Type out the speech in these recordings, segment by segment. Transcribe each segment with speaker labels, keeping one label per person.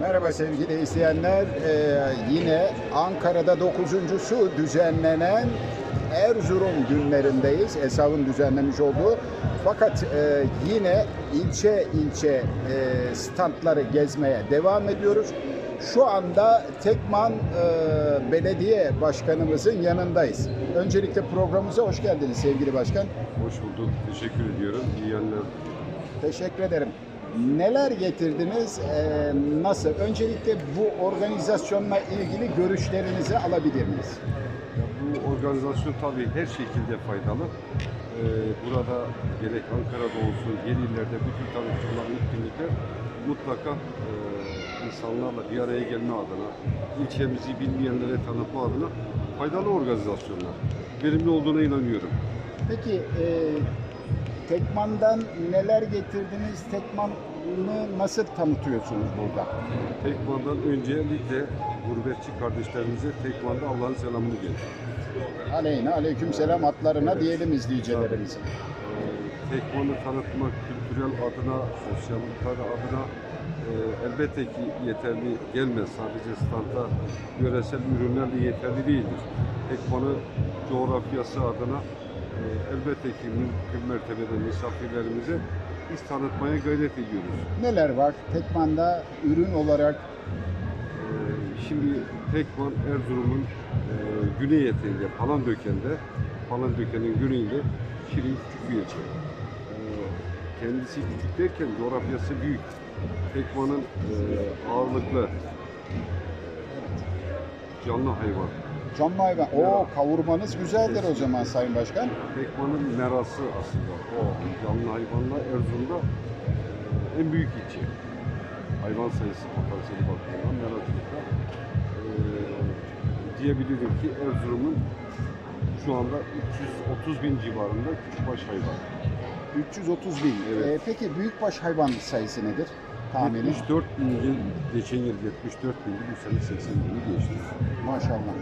Speaker 1: Merhaba sevgili izleyenler. Ee, yine Ankara'da dokuzuncusu düzenlenen Erzurum günlerindeyiz. Esav'ın düzenlemiş olduğu. Fakat e, yine ilçe ilçe e, standları gezmeye devam ediyoruz. Şu anda Tekman e, Belediye Başkanımızın yanındayız. Öncelikle programımıza hoş geldiniz sevgili başkan.
Speaker 2: Hoş bulduk. Teşekkür ediyorum. İyi yayınlar.
Speaker 1: Teşekkür ederim. Neler getirdiniz? Ee, nasıl? Öncelikle bu organizasyonla ilgili görüşlerinizi alabilir miyiz?
Speaker 2: Ya bu organizasyon tabii her şekilde faydalı. Ee, burada gerek Ankara'da olsun, yeni illerde bütün tanıtılan etkinlikler mutlaka e, insanlarla bir araya gelme adına, ilçemizi bilmeyenlere tanıtma adına faydalı organizasyonlar. Verimli olduğuna inanıyorum.
Speaker 1: Peki e, Tekman'dan neler getirdiniz? Tekman'ı nasıl tanıtıyorsunuz burada?
Speaker 2: Tekman'dan öncelikle gurbetçi kardeşlerimize Tekman'da Allah'ın selamını gelir.
Speaker 1: Aleyna aleyküm selam atlarına diyelim izleyicilerimizin.
Speaker 2: Tekmanı tanıtmak kültürel adına, sosyallikler adına e, elbette ki yeterli gelmez. Sadece standa yöresel ürünlerle yeterli değildir. Tekmanı coğrafyası adına elbette ki mümkün mertebede misafirlerimize biz tanıtmaya gayret ediyoruz.
Speaker 1: Neler var? Tekman'da ürün olarak
Speaker 2: E, şimdi Tekman Erzurum'un e, güney eteğinde, Palandöken'de, Palandöken'in güneyinde Şirin küçük bir ilçe. E, kendisi küçük derken coğrafyası büyük. Tekman'ın e, ağırlıklı canlı hayvan.
Speaker 1: canlı hayvan. O kavurmanız güzeldir o zaman Sayın Başkan.
Speaker 2: Tekman'ın merası aslında o canlı hayvanla Erzurum'da en büyük ilçe. Hayvan sayısı potansiyeli bakımından meracılıkta. E, diyebilirim ki Erzurum'un şu anda 330 bin civarında küçükbaş hayvan.
Speaker 1: 330 bin.
Speaker 2: Evet.
Speaker 1: Ee, peki büyükbaş hayvan sayısı nedir? Tahmini.
Speaker 2: 74 bin yıl, geçen yıl 74 bindi, bu sene 80 bini geçti.
Speaker 1: Maşallah.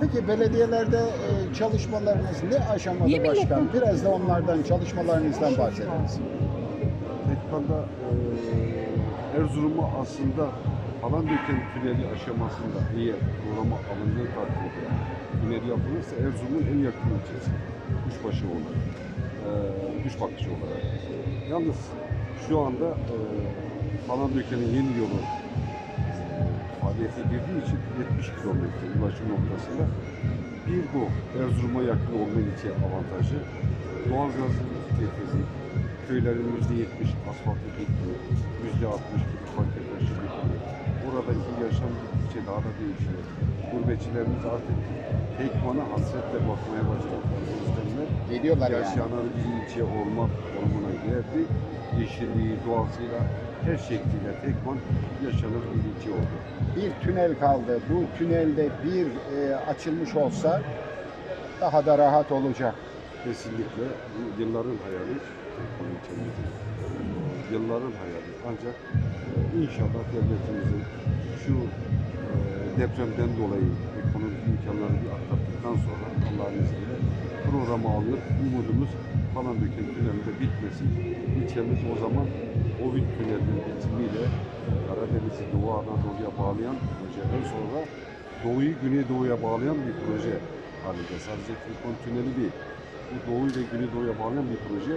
Speaker 1: Peki belediyelerde e, çalışmalarınız ne aşamada başkan? Biraz da onlardan, çalışmalarınızdan bahsediniz.
Speaker 2: Tekman'da e, Erzurum'u aslında Palandöken tüneli aşamasında eğer programa alındığı takdirde tünel yapılırsa Erzurum'un en yakın ilçesi. Kuşbaşı olarak. E, kuş bakışı olarak. Yalnız şu anda e, Palandöken'in yeni yolu faaliyete girdiği için 70 kilometre ulaşım noktasında bir bu Erzurum'a yakın olma ilçe avantajı. Doğalgazın getirdiği köylerin yüzde yetmiş asfaltı bitti, yüzde altmış gibi bitti. Buradaki yaşam gittikçe daha da değişiyor. Gurbetçilerimiz artık Tekman'a hasretle bakmaya başladılar. Özlemler
Speaker 1: Geliyorlar yani.
Speaker 2: yaşanan bir ilçe olmak durumuna geldi. Yeşilliği, doğasıyla her şekliyle Tekman yaşanır bir ilçe oldu.
Speaker 1: Bir tünel kaldı. Bu tünelde bir e, açılmış olsa daha da rahat olacak.
Speaker 2: Kesinlikle bu yılların hayali ilçemizin. Yılların hayali. Ancak e, inşallah devletimizin şu e, depremden dolayı ekonomik imkanları bir atlattıktan sonra Allah'ın izniyle programa alınıp umudumuz Palandöken tünelinde bitmesin. İlçemiz o zaman o bir tünelin bitimiyle Karadeniz'i Doğu Anadolu'ya bağlayan projeden sonra Doğu'yu Güneydoğu'ya bağlayan bir proje halinde. Sadece Tekman tüneli değil. Bu Doğu ile Güneydoğu'ya bağlayan bir proje.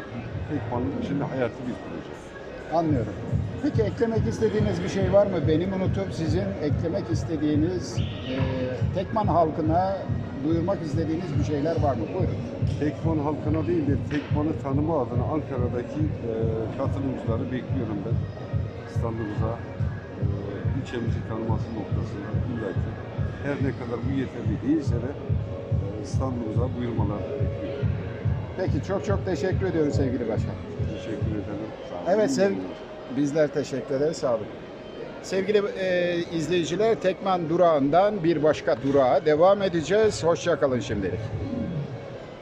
Speaker 2: Tekman'ın içinde hayati bir proje.
Speaker 1: Anlıyorum. Peki eklemek istediğiniz bir şey var mı? Benim unutup sizin eklemek istediğiniz e, Tekman halkına duyurmak istediğiniz bir şeyler var mı? Buyurun.
Speaker 2: Tekman halkına değil de Tekman'ı tanıma adına Ankara'daki e, katılımcıları bekliyorum ben. Standımıza e, ilçemizi tanıması noktasında illa ki her ne kadar bu yeterli değilse de e, standımıza buyurmalar bekliyorum.
Speaker 1: Peki çok çok teşekkür ediyoruz sevgili başkan.
Speaker 2: Teşekkür ederim. Sağ olun.
Speaker 1: Evet sev bizler teşekkür ederiz. Sağ olun. Sevgili e, izleyiciler Tekman durağından bir başka durağa devam edeceğiz. Hoşça kalın şimdilik.